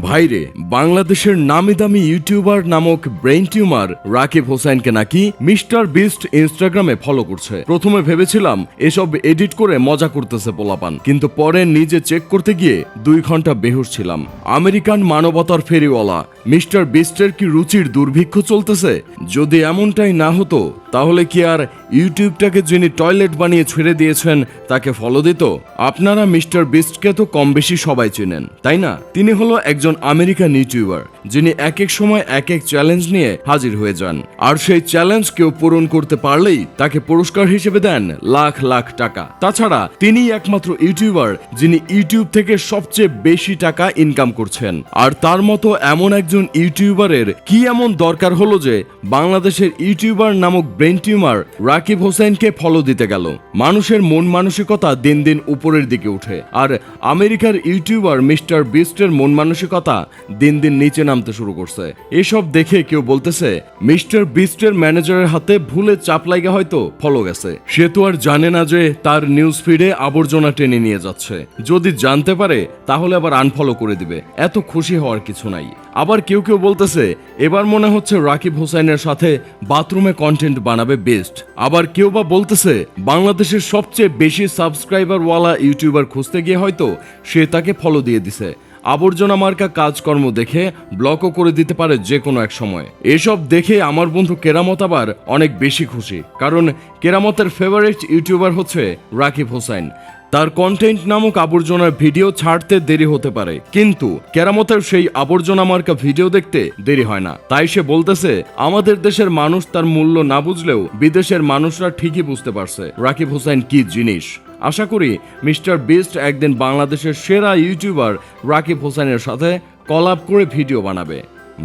ভাইরে, বাংলাদেশের নামি দামি ইউটিউবার নামক ব্রেন টিউমার রাকিব হোসেনকে নাকি মিস্টার বিস্ট ইনস্টাগ্রামে ফলো করছে। প্রথমে ভেবেছিলাম, এসব এডিট করে মজা করতেছে পোলাপান। কিন্তু পরে নিজে চেক করতে গিয়ে দুই ঘণ্টা বেহুশ ছিলাম। আমেরিকান মানবতার ফেরিওয়ালা মিস্টার বিস্টের কি রুচির দুর্ভিক্ষ চলতেছে? যদি এমনটাই না হতো, তাহলে কি আর ইউটিউবটাকে যিনি টয়লেট বানিয়ে ছেড়ে দিয়েছেন, তাকে ফলো দিত? আপনারা মিস্টার বিস্টকে তো কম বেশি সবাই চেনেন, তাই না? তিনি হলো একজন আমেরিকান ইউটিউবার, যিনি এক এক সময় এক এক চ্যালেঞ্জ নিয়ে হাজির হয়ে যান। আর সেই চ্যালেঞ্জ কেউ পূরণ করতে পারলেই তাকে পুরস্কার হিসেবে দেন লাখ লাখ টাকা। তাছাড়া তিনিই একমাত্র ইউটিউবার, যিনি ইউটিউব থেকে সবচেয়ে বেশি টাকা ইনকাম করছেন। আর তার মতো এমন একজন ইউটিউবারের কি এমন দরকার হলো যে বাংলাদেশের ইউটিউবার নামক ব্রেন টিউমার রাকিব হোসেনকে ফলো দিতে গেল। মানুষের মন মানসিকতা দিন দিন উপরের দিকে উঠে আর আমেরিকার ইউটিউবার মিস্টার বিস্টের মন মানসিকতা দিন দিন নিচে নামতে শুরু করছে। এসব দেখে কেউ বলতেছে, মিস্টার বিস্টের ম্যানেজারের হাতে ভুলে চাপ লাগে হয়তো ফলো গেছে। সে তো আর জানে না যে তার নিউজ ফিডে আবর্জনা টেনে নিয়ে যাচ্ছে। যদি জানতে পারে, তাহলে আবার আনফলো করে দিবে। এত খুশি হওয়ার কিছু নাই। আবার কেউ কেউ বলতেছে, এবার মনে হচ্ছে রাকিব হোসেনের সাথে বাথরুমে কন্টেন্ট বানাবে বেস্ট আবার কেউ বা বলতেছে, বাংলাদেশের সবচেয়ে বেশি সাবস্ক্রাইবারওয়ালা ইউটিউবার খুঁজতে গিয়ে হয়তো সে তাকে ফলো দিয়ে দিছে। আবর্জনা মার্কা কাজকর্ম দেখে ব্লকও করে দিতে পারে যে কোনো এক সময়। এসব দেখে আমার বন্ধু কেরামত আবার অনেক বেশি খুশি, কারণ কেরামতের ফেভারিট ইউটিউবার হচ্ছে রাকিব হোসেন তার কন্টেন্ট নামক আবর্জনার ভিডিও ছাড়তে দেরি হতে পারে, কিন্তু কেরামতের সেই আবর্জনা মার্কা ভিডিও দেখতে দেরি হয় না। তাই সে বলতেছে, আমাদের দেশের মানুষ তার মূল্য না বুঝলেও বিদেশের মানুষরা ঠিকই বুঝতে পারছে রাকিব হোসেন কি জিনিস। আশা করি মিস্টার বিস্ট একদিন বাংলাদেশের সেরা ইউটিউবার রাকিব হোসেনের সাথে কলাপ করে ভিডিও বানাবে।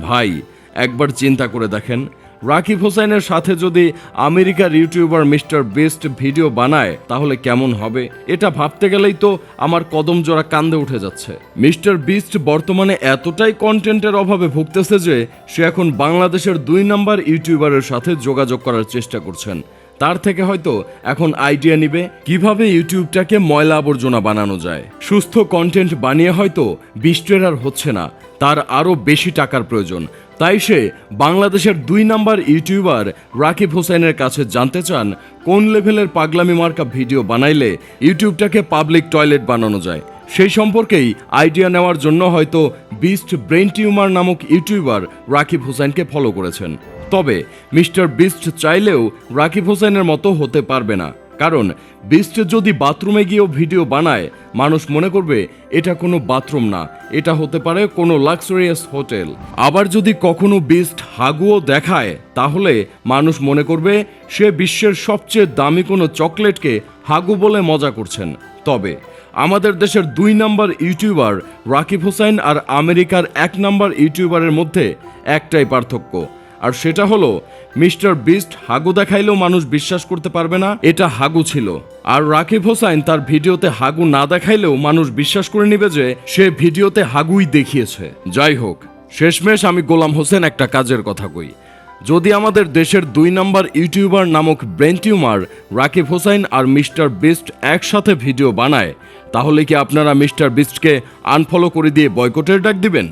ভাই, একবার চিন্তা করে দেখেন, রাকিব হোসেনের সাথে যদি আমেরিকার ইউটিউবার মিস্টার বেস্ট ভিডিও বানায়, তাহলে কেমন হবে? এটা ভাবতে গেলেই তো আমার কদম জোড়া কান্দে উঠে যাচ্ছে। মিস্টার বিস্ট বর্তমানে এতটাই কন্টেন্টের অভাবে ভুগতেছে যে, সে এখন বাংলাদেশের দুই নাম্বার ইউটিউবারের সাথে যোগাযোগ করার চেষ্টা করছেন। তার থেকে হয়তো এখন আইডিয়া নিবে কীভাবে ইউটিউবটাকে ময়লা আবর্জনা বানানো যায়। সুস্থ কন্টেন্ট বানিয়ে হয়তো বিস্টের আর হচ্ছে না, তার আরও বেশি টাকার প্রয়োজন। তাই সে বাংলাদেশের দুই নাম্বার ইউটিউবার রাকিব হোসেনের কাছে জানতে চান, কোন লেভেলের পাগলামি মার্কা ভিডিও বানাইলে ইউটিউবটাকে পাবলিক টয়লেট বানানো যায়। সেই সম্পর্কেই আইডিয়া নেওয়ার জন্য হয়তো বিস্ট ব্রেন টিউমার নামক ইউটিউবার রাকিব হোসেনকে ফলো করেছেন। তবে মিস্টার বিস্ট চাইলেও রাকিব হোসেনের মতো হতে পারবে না। কারণ বিস্ট যদি বাথরুমে গিয়েও ভিডিও বানায়, মানুষ মনে করবে, এটা কোনো বাথরুম না, এটা হতে পারে কোনো লাক্সারিয়াস হোটেল। আবার যদি কখনো বিস্ট হাগুও দেখায়, তাহলে মানুষ মনে করবে, সে বিশ্বের সবচেয়ে দামি কোনো চকলেটকে হাগু বলে মজা করছেন। তবে আমাদের দেশের দুই নাম্বার ইউটিউবার রাকিব হোসেন আর আমেরিকার এক নাম্বার ইউটিউবারের মধ্যে একটাই পার্থক্য। আর সেটা হলো, মিস্টার বিস্ট হাগু দেখাইলেও মানুষ বিশ্বাস করতে পারবে না, এটা হাগু ছিল। আর রাকিব হোসাইন তার ভিডিওতে হাগু না দেখাইলেও মানুষ বিশ্বাস করে নিবে যে, সে ভিডিওতে হাগুই দেখিয়েছে। যাই হোক, শেষমেশ আমি গোলাম হোসেন একটা কাজের কথা কই। যদি আমাদের দেশের দুই নাম্বার ইউটিউবার নামক ব্রেন টিউমার রাকিব হোসাইন আর মিস্টার বিস্ট একসাথে ভিডিও বানায়, তাহলে কি আপনারা মিস্টার বিস্টকে আনফলো করে দিয়ে বয়কটের ডাক দিবেন?